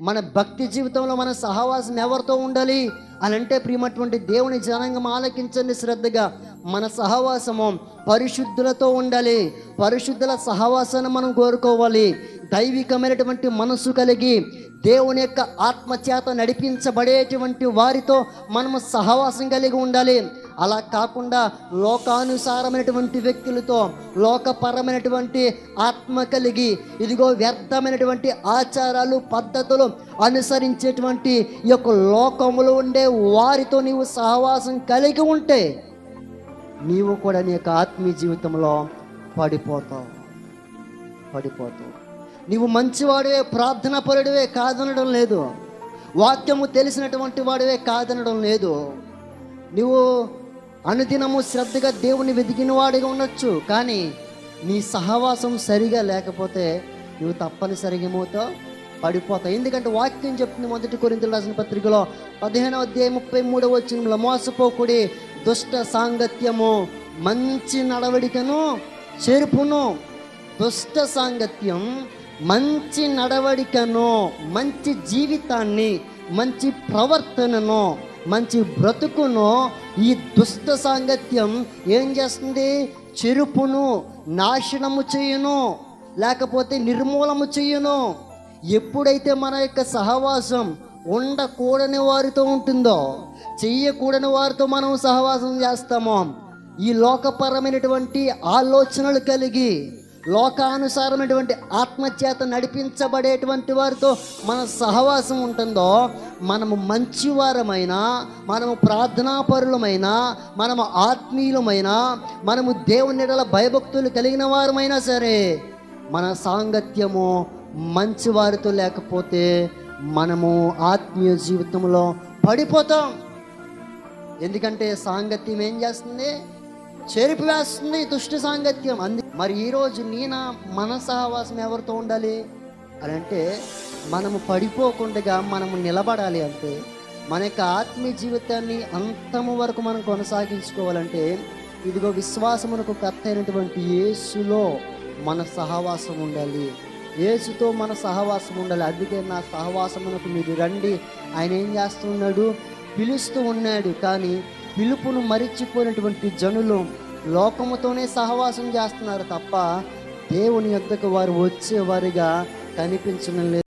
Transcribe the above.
మన భక్తి జీవితంలో మన సహవాసం ఎవరితో ఉండాలి అని అంటే ప్రియమటువంటి దేవుని జనాంగం ఆలకించండి శ్రద్ధగా. మన సహవాసము పరిశుద్ధులతో ఉండాలి. పరిశుద్ధుల సహవాసాన్ని మనం కోరుకోవాలి. దైవికమైనటువంటి మనసు కలిగి దేవుని యొక్క ఆత్మచేత నడిపించబడేటువంటి వారితో మనము సహవాసం కలిగి ఉండాలి. అలా కాకుండా లోకానుసారమైనటువంటి వ్యక్తులతో లోకపరమైనటువంటి ఆత్మ కలిగి ఇదిగో వ్యర్థమైనటువంటి ఆచారాలు పద్ధతులు అనుసరించేటువంటి ఈ యొక్క లోకములో ఉండే వారితో నీవు సహవాసం కలిగి ఉంటే నీవు కూడా నీ యొక్క ఆత్మీయ జీవితంలో పడిపోతావు. పడిపోతావు. నీవు మంచివాడివే ప్రార్థన పరుడివే కాదనడం లేదు. వాక్యము తెలిసినటువంటి వాడివే కాదనడం లేదు. నువ్వు అనుదినము శ్రద్ధగా దేవుని వెతికిన వాడిగా ఉండొచ్చు కానీ నీ సహవాసం సరిగా లేకపోతే నువ్వు తప్పనిసరిగా మూతో పడిపోతావు. ఎందుకంటే వాక్యం చెప్తుంది మొదటి కొరింతలు రాసిన పత్రికలో పదిహేనవ అధ్యాయం ముప్పై మూడవ వచ్చిన మోసపోకుడి దుష్ట సాంగత్యము మంచి నడవడికను చెరుపును. దుష్ట సాంగత్యం మంచి నడవడికను మంచి జీవితాన్ని మంచి ప్రవర్తనను మంచి బ్రతుకును ఈ దుష్ట సాంగత్యం ఏం చేస్తుంది? చెరుపును నాశనము చేయను లేకపోతే నిర్మూలము చేయను. ఎప్పుడైతే మన యొక్క సహవాసం ఉండకూడని వారితో ఉంటుందో చెయ్యకూడని వారితో మనం సహవాసం చేస్తామో ఈ లోకపరమైనటువంటి ఆలోచనలు కలిగి లోకానుసారమైనటువంటి ఆత్మచేత నడిపించబడేటువంటి వారితో మన సహవాసం ఉంటుందో మనము మంచివారమైన మనము ప్రార్థనాపరులమైన మనము ఆత్మీయులమైన మనము దేవుని ఎడల భయభక్తులు కలిగిన వారమైనా సరే మన సాంగత్యము మంచి వారితో లేకపోతే మనము ఆత్మీయ జీవితంలో పడిపోతాం. ఎందుకంటే సాంగత్యం ఏం చేస్తుంది? చెరిపి వేస్తుంది దుష్ట సాంగత్యం. అందు మరి ఈరోజు నేను మన సహవాసం ఎవరితో ఉండాలి? అని అంటే మనము పడిపోకుండా మనము నిలబడాలి అంటే మన యొక్క ఆత్మీయ జీవితాన్ని అంతము వరకు మనం కొనసాగించుకోవాలంటే ఇదిగో విశ్వాసమునకు కర్త అయినటువంటి యేసులో మన సహవాసం ఉండాలి. యేసుతో మన సహవాసం ఉండాలి. అందుకే నా సహవాసమునకు మీరు రండి. ఆయన ఏం చేస్తున్నాడు పిలుస్తూ ఉన్నాడు. కానీ పిలుపును మరిచిపోయినటువంటి జనులు లోకముతోనే సహవాసం చేస్తున్నారు తప్ప దేవుని యొద్దకు వారు వచ్చేవారిగా కనిపించడం లేదు.